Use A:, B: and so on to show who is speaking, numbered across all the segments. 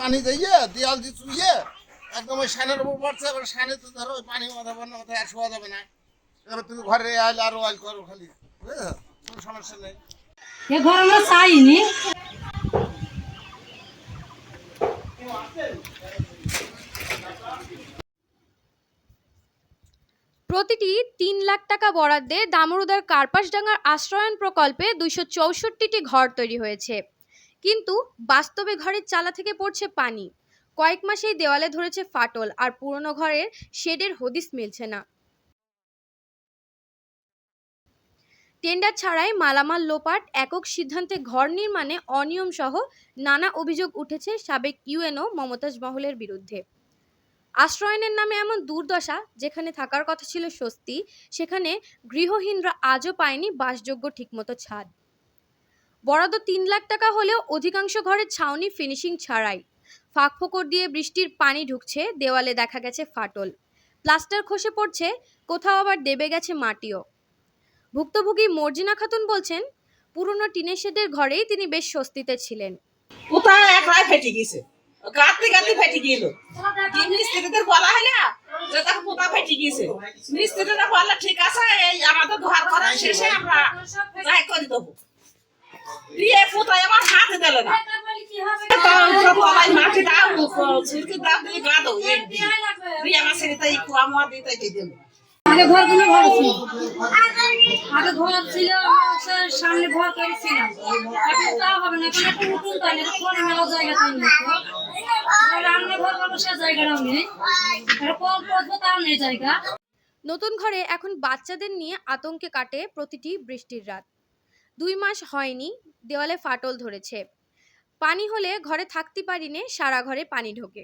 A: পানি দিয়ে দেয়াল দিয়ে চুইয়ে একদম ওই সানের উপর পড়ছে এবার সানে তো ধরো ওই পানি মাথা পানি মাথা আর শোয়া যাবে না। এবার তুমি ঘরে আইলে আরও আইল করো খালি। বুঝেছ কোনো সমস্যা নেই।
B: এ ঘর আমরা চাইনি।
C: প্রতিটি তিন লাখ টাকা বরাদ্দে দামোরুদার কার্পাসডাঙ্গার আশ্রয়ন প্রকল্পে দুইশো চৌষট্টিটি ঘর তৈরি হয়েছে। কিন্তু বাস্তবে ঘরের চালা থেকে পড়ছে পানি। কয়েক মাসেই দেওয়ালে ধরেছে ফাটল, আর পুরনো ঘরের শেডের হদিস মিলছে না। টেন্ডার ছাড়াই মালামাল লোপাট, একক সিদ্ধান্তে ঘর নির্মাণে অনিয়ম সহ নানা অভিযোগ উঠেছে সাবেক ইউএনও মমতাজ মহলের বিরুদ্ধে। আশ্রয়নের নামে এমন দুর্দশা, যেখানে থাকার কথা ছিল স্বস্তি, সেখানে গৃহহীনরা আজও পায়নি বাসযোগ্য ঠিকমতো ছাদ। বরাদ্দ তিন লাখ টাকা হলেও অধিকাংশ ঘরের ছাউনি ফিনিশিং ছাড়াই। ফাঁক ফোকর দিয়ে বৃষ্টির পানি ঢুকছে, দেওয়ালে দেখা গেছে ফাটল। প্লাস্টার খসে পড়ছে, কোথাও আবার দেবে গেছে মাটিও। ভুক্তভোগী মর্জিনা খাতুন বলছেন, পুরনো টিনের শেডের ঘরেই তিনি বেশ স্বস্তিতে ছিলেন।
D: কোথায় এক রায় ফেটে গেছে? ফেটে গেল। মিস্ত্রিদের বলা যে ফেটে গেছে। মিস্ত্রিরা ঠিক আছে, এই আমাদের ঘর শেষে আমরা যাই করে দেবো। দিয়ে পোতায় আমার হাতে দিল না। তলায় মাটি দাও ছিলকে দাও দিয়ে গাঁদো এক দিয়ে দিয়ে আমার ছেলেটা একটু আমার দিতে দিল।
B: আগে ছিল। আগে ঘর ছিল সামনে ঘর করেছিলাম। এখন তা হবে না এখন একটা নতুন তাই কোন মেলা জায়গা তাই না রান্না ঘর করব সে জায়গাটাও নেই কম করব তাও নেই জায়গা।
C: নতুন ঘরে এখন বাচ্চাদের নিয়ে আতঙ্কে কাটে প্রতিটি বৃষ্টির রাত। দুই মাস হয়নি, দেওয়ালে ফাটল ধরেছে। পানি হলে ঘরে থাকতে পারিনে, সারা ঘরে পানি ঢোকে।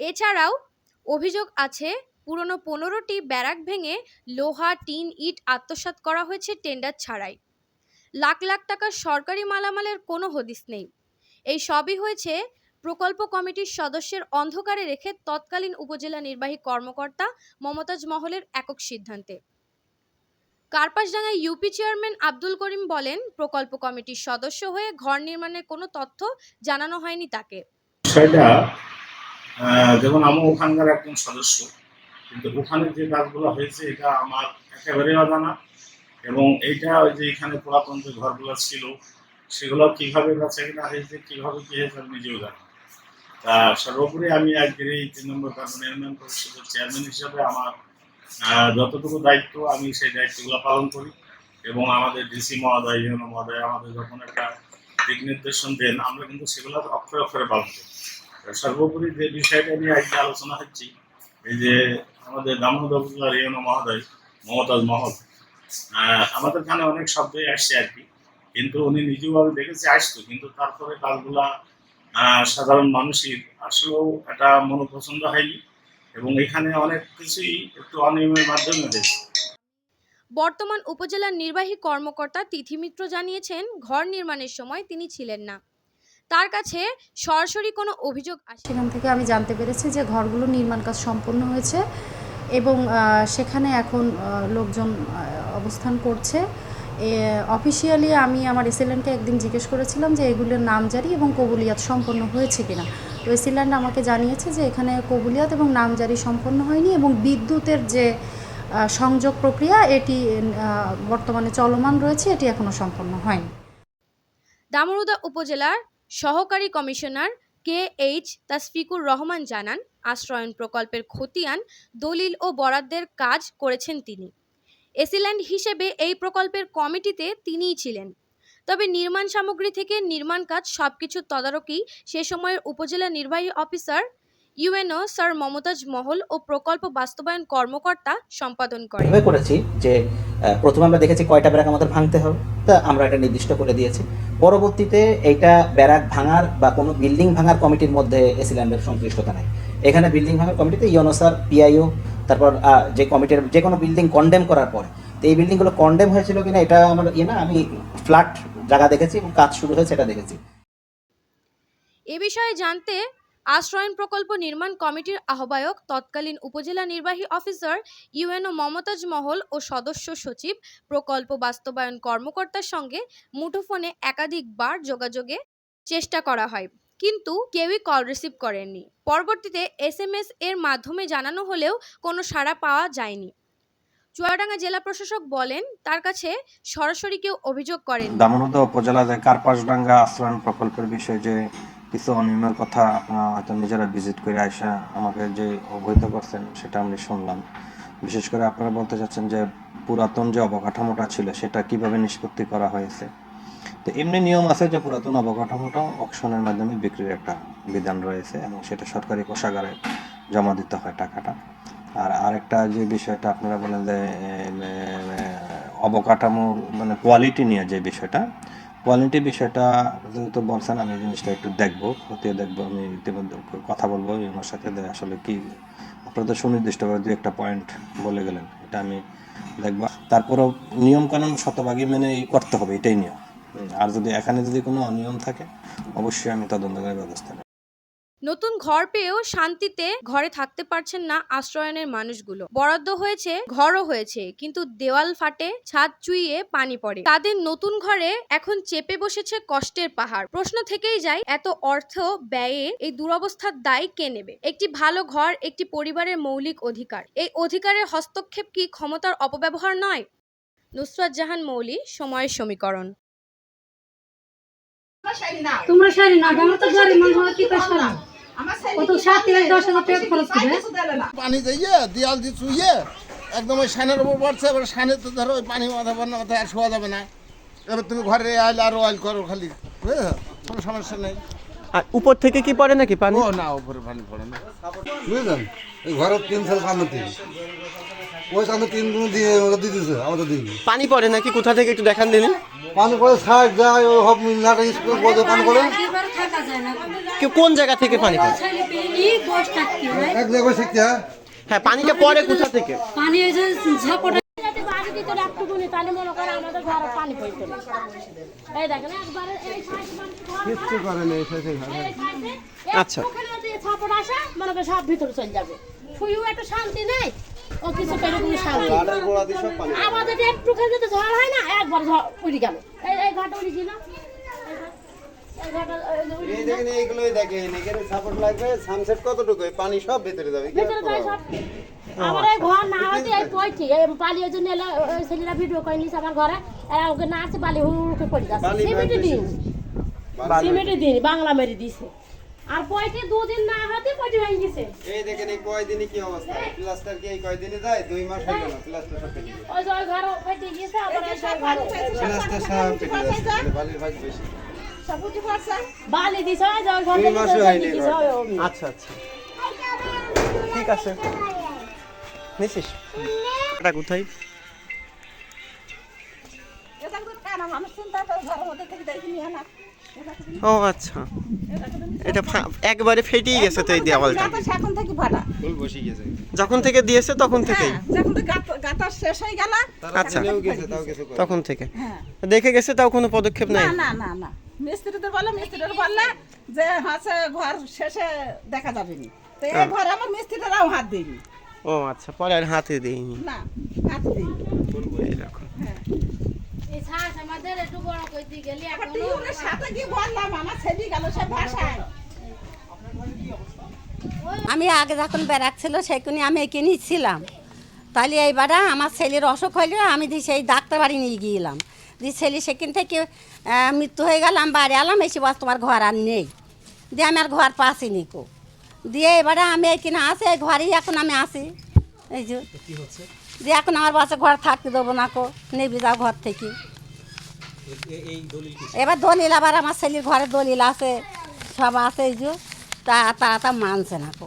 C: এছাড়াও অভিযোগ আছে, পুরনো পনেরোটি ব্যারাক ভেঙে লোহা, টিন, ইট আত্মসাৎ করা হয়েছে টেন্ডার ছাড়াই। লাখ লাখ টাকার সরকারি মালামালের কোনো হদিস নেই। এই সবই হয়েছে প্রকল্প কমিটির সদস্যের অন্ধকারে রেখে তৎকালীন উপজেলা নির্বাহী কর্মকর্তা মমতাজ মহলের একক সিদ্ধান্তে। কার্পাসডাঙ্গায় ইউপি চেয়ারম্যান আব্দুল করিম বলেন, প্রকল্প কমিটির সদস্য হয়ে ঘর নির্মাণের কোনো তথ্য জানানো হয়নি তাকে।
E: বিষয়টা যেমন আমি ওখানকার একজন সদস্য, কিন্তু ওখানে যে কাজগুলো হয়েছে, এটা আমার একেবারে অজানা এবং এইটা ওই যে এখানে পুরাতন যে ঘরগুলো ছিল, সেগুলো কীভাবে বেচা কিনা হয়েছে, কীভাবে কি হয়েছে, আমি নিজেও জানি তা সর্বোপরি আমি আজকের এই তিন নম্বর কার্বন চেয়ারম্যান হিসাবে আমার যতটুকু দায়িত্ব আমি সেই দায়িত্বগুলো পালন করি। এবং আমাদের ডিসি মহোদয় ইউনো মহোদয় আমাদের যখন একটা দিক নির্দেশন দেন আমরা কিন্তু সেগুলো অক্ষরে অক্ষরে পালন করি। সর্বোপরি যে বিষয়টা নিয়ে আজকে আলোচনা হচ্ছে এই যে আমাদের দামোদর ইউনো মহোদয় মমতাজ মহল আমাদের এখানে অনেক শব্দই আসছে আর কি। কিন্তু উনি নিজেও আমি দেখেছি আসতো। কিন্তু তারপরে কাজগুলা আহ, সাধারণ মানুষের আসলেও একটা মনোপছন্দ হয়নি। এবং এখানে অনেক কিছুই একটু অনিয়মের মাধ্যমে হয়েছে।
C: বর্তমান উপজেলার নির্বাহী কর্মকর্তা তিথি মিত্র জানিয়েছেন ঘর নির্মাণের সময় তিনি ছিলেন না। তার কাছে সরাসরি কোনো অভিযোগ আসে
F: সেখান থেকে আমি জানতে পেরেছি যে ঘরগুলো নির্মাণ কাজ সম্পন্ন হয়েছে এবং সেখানে এখন লোকজন অবস্থান করছে। অফিসিয়ালি আমি আমার এসিল্যান্ডকে একদিন জিজ্ঞেস করেছিলাম যে এগুলোর নাম নামজারি এবং কবুলিয়াত সম্পন্ন হয়েছে কিনা। তো এসিল্যান্ড আমাকে জানিয়েছে যে এখানে কবুলিয়াত এবং নামজারি সম্পন্ন হয়নি এবং বিদ্যুতের যে সংযোগ প্রক্রিয়া, এটি বর্তমানে চলমান রয়েছে, এটি এখনও সম্পন্ন হয়নি।
C: দামরুদা উপজেলার সহকারী commissioner K H Tasfiqur Rahman জানান আশ্রয়ন প্রকল্পের খতিয়ান, দলিল ও বরাদ্দের কাজ করেছেন তিনি। এসিল্যান্ড হিসেবে এই প্রকল্পের কমিটিতে তিনিই ছিলেন। তবে নির্মাণ সামগ্রী থেকে নির্মাণ কাজ সবকিছু তদারকি সে সময়ের উপজেলা নির্বাহী officer UNO sir Mumtaz Mahal ও প্রকল্প বাস্তবায়ন কর্মকর্তা সম্পাদন
G: এভাবে করেছি যে প্রথমে আমরা দেখেছি কয়টা ব্যারাক আমাদের ভাঙতে হবে। তা আমরা এটা নির্দিষ্ট করে দিয়েছি। পরবর্তীতে এইটা ব্যারাক ভাঙার বা কোনো বিল্ডিং ভাঙার কমিটির মধ্যে এসিল্যান্ডের সংশ্লিষ্টতা নাই। এখানে বিল্ডিং ভাঙার কমিটিতে ইউনোসার পিআইও, তারপর যে কমিটির, যে কোনো বিল্ডিং কন্ডেম করার পর। তো এই বিল্ডিংগুলো কন্ডেম হয়েছিল কিনা এটা আমার ইয়ে না, আমি ফ্ল্যাট জায়গা দেখেছি এবং কাজ শুরু হয়েছে, এটা দেখেছি।
C: এ বিষয়ে জানতে আশ্রয়ন প্রকল্প নির্মাণ কমিটির আহ্বায়ক, তৎকালীন উপজেলা নির্বাহী অফিসার ইউএনও মমতাজ মহল ও সদস্য সচিব, প্রকল্প বাস্তবায়ন কর্মকর্তার সঙ্গে মুঠোফোনে একাধিকবার যোগাযোগে চেষ্টা করা হয়, কিন্তু কেউই কল রিসিভ করেননি। পরবর্তীতে এস এম এস এর মাধ্যমে জানানো হলেও কোনো সাড়া পাওয়া যায়নি। চুয়াডাঙ্গা জেলা প্রশাসক বলেন, তার কাছে সরাসরি কেউ অভিযোগ করেন
H: দামোনদা উপজেলাতে কার্পাসডাঙ্গা আশ্রয়ণ প্রকল্পের বিষয়ে যে কিছু অনিয়মের কথা আপনারা হয়তো নিজেরা ভিজিট করে আইসা আমাকে যে অবহিত করছেন, সেটা আমি শুনলাম। বিশেষ করে আপনারা বলতে চাচ্ছেন যে পুরাতন যে অবকাঠামোটা ছিল, সেটা কীভাবে নিষ্পত্তি করা হয়েছে? তো এমনি নিয়ম আছে যে পুরাতন অবকাঠামোটা অকশনের মাধ্যমে বিক্রির একটা বিধান রয়েছে এবং সেটা সরকারি কোষাগারে জমা দিতে হয় টাকাটা। আর আরেকটা যে বিষয়টা আপনারা বলেন যে অবকাঠামো মানে কোয়ালিটি নিয়ে যে বিষয়টা কোয়ালিটি বিষয়টা যেহেতু বলছেন, আমি জিনিসটা একটু দেখব, খতিয়ে দেখব, আমি ইতিমধ্যে কথা বলব ওনার সাথে আসলে কি, আপনারা তো সুনির্দিষ্টভাবে দু একটা পয়েন্ট বলে গেলেন, এটা আমি দেখব। তারপরেও নিয়ম কানুন শতভাগই মেনে করতে হবে, এটাই নিয়ম। আর যদি এখানে যদি কোনো অনিয়ম থাকে, অবশ্যই আমি তদন্তকারী ব্যবস্থা নেব।
C: নতুন ঘর পেয়েও শান্তিতে ঘরে থাকতে পারছেন না আশ্রয়নের মানুষগুলো। বরাদ্দ হয়েছে, ঘরও হয়েছে, কিন্তু দেওয়াল ফাটে, ছাদ চুইয়ে পানি পড়ে। তাদের নতুন ঘরে এখন চেপে বসেছে কষ্টের পাহাড়। প্রশ্ন থেকেই যায়, এত অর্থ ব্যয়ে এই দুরবস্থার দায় কে নেবে? একটি ভালো ঘর, একটি পরিবারের মৌলিক অধিকার। এই অধিকারের হস্তক্ষেপ কি ক্ষমতার অপব্যবহার নয়? নুসরাত জাহান মৌলি, সময়ের সমীকরণ।
B: তোমরা সারি না আমরা তো গরিব মানুষ আমরা কি সারি কত সাত থেকে দশ হাজার টাকা খরচ করে
A: পানি দিয়ে দিয়াল দিয়ে চুইয়ে একদম ওই সানের উপর পড়ছে এবার সানে তো ধরো ওই পানি মাথা বান্না মাথা আর শোয়া যাবে না। এবার তুমি ঘরে আইলে আর অয়েল করো খালি বুঝেছ কোনো সমস্যা নেই।
I: আর উপর থেকে কি পড়ে নাকি পানি?
A: ও না উপরে পানি পড়ে না।
J: বুঝলেন এই ঘরের তিন সাল তিন ওই কান্দ তিন গুণ দিয়ে ওরা দিচ্ছে আমাদের দিন
I: পানি পড়ে নাকি? কোথা থেকে একটু দেখান দিলেন
J: পানি করে সাইড যায় ও সব নাটক স্কুল বসে পানি করে
I: কেউ কোন জায়গা থেকে পানি পড়ে?
J: এক জায়গায় শিখতে হ্যাঁ?
I: পানিটা পড়ে কোথা থেকে?
B: পানি এই যে ঝাপটা
K: বাড়ি ভিতরে একটুকুনি তাহলে মনে করে আমাদের ঘরে পানি পড়তো না। এই দেখেন একবারে এই সাইড
J: কিচ্ছু করে নেই শেষে
I: আচ্ছা।
K: মনে করে সব ভিতরে চলে যাবে। শুয়েও একটা শান্তি নেই ও কিছু কোনো নেই। আমাদের যদি ঝড় হয় না একবার ঝড় উড়ে গেল। এই এই উড়ে গেল। গেল।
J: এইগুলোই দেখেন এখানে সাপোর্ট লাগবে সানসেট কতটুকু? পানি সব ভেতরে যাবে
K: ভিতরে যায় সব আমার এই ঘর না হতে এই পয়টি এই পালিয়ে জন্য এলে ছেলেরা ভিডিও করে নিছে আমার ঘরে। ওকে না আছে বালি পড়ে যাচ্ছে সিমেন্টে দিন সিমেন্টে দিন বাংলা মেরে দিছে। আর পয়টি দুদিন না হতে পয়টি হয়ে গেছে।
J: এই দেখেন এই কয়দিনে কি অবস্থা? প্লাস্টার কি এই কয়দিনে যায়? দুই মাস হয়ে গেল প্লাস্টার সব কেটে গেছে।
K: ওই যে ঘর ফেটে গেছে আবার এই সব ঘর
J: প্লাস্টার সব কেটে যাচ্ছে মানে বালির ভাগ বেশি।
K: বালি দিছে ওই যে ওই ঘর
J: দুই হয়নি
K: দিছে ওই ওই।
I: আচ্ছা আচ্ছা। ঠিক আছে। নিছিস এটা কোথায়? ও আচ্ছা। এটা একবারে ফেটেই গেছে তো এই দেওয়ালটা।
D: এখন থেকে ফাটা
J: ফুল বসে গেছে।
I: যখন থেকে দিয়েছে তখন থেকেই।
D: যখন তো গাতা শেষ হয়ে গেল
I: আচ্ছা।
J: তাও গেছে তাও কিছু করে।
I: তখন থেকে। দেখে গেছে তাও কোনো পদক্ষেপ
D: না
I: নাই?
D: না না না মিস্ত্রিদের বলে মিস্ত্রিদের বললে যে হচ্ছে ঘর শেষে দেখা যাবে নি। তো এই ঘরে আমার মিস্ত্রিরাও হাত দিইনি
I: ও আচ্ছা পরে আর হাতে দেয়নি।
D: না হাত দিইনি
I: এরকম
K: এই শ্বাস আমাদের একটু বড় করতে গেলে এখনও
D: টিউনের সাথে কি বললাম আমার ছেলে গেল সে ভাষায়
L: আমি আগে যখন ব্যারাক ছিল সেখানে আমি এখানে ছিলাম তাহলে এইবারে আমার ছেলের অসুখ হইলে আমি দি সেই ডাক্তার বাড়ি নিয়ে গিয়েলাম। দিয়ে ছেলে সেখান থেকে মৃত্যু হয়ে গেল আমি বাড়ি এলাম এসে বস তোমার ঘর আর নেই। দিয়ে আমি আর ঘর পাসিনি কো। দিয়ে এবারে আমি এখানে আসি এই ঘরেই এখন আমি আসি এই যে। দিয়ে এখন আমার বাসে ঘর থাকতে দেবো না কো নেবি যাও ঘর থেকে। এবার দলিল, আবার আমার ছেলের ঘরে দলিল আছে, সব আছে যে, তা তারা তা মানছে না কো।